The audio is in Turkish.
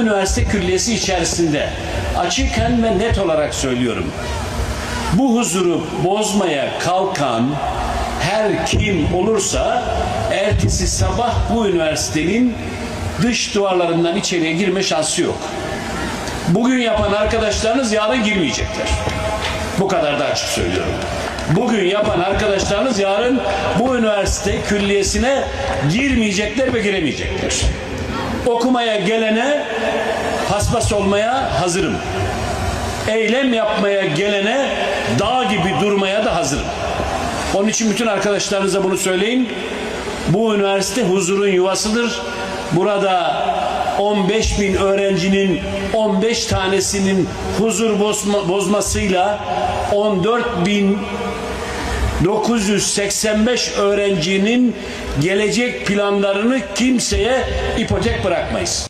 Üniversite külliyesi içerisinde açıkken ve net olarak söylüyorum. Bu huzuru bozmaya kalkan her kim olursa ertesi sabah bu üniversitenin dış duvarlarından içeriye girme şansı yok. Bugün yapan arkadaşlarınız yarın girmeyecekler. Bu kadar da açık söylüyorum. Bugün yapan arkadaşlarınız yarın bu üniversite külliyesine girmeyecekler ve giremeyecekler. Okumaya gelene paspas olmaya hazırım. Eylem yapmaya gelene dağ gibi durmaya da hazırım. Onun için bütün arkadaşlarınıza bunu söyleyin. Bu üniversite huzurun yuvasıdır. Burada 15 bin öğrencinin 15 tanesinin huzur bozma, bozmasıyla 14 bin 985 öğrencinin gelecek planlarını kimseye ipotek bırakmayız.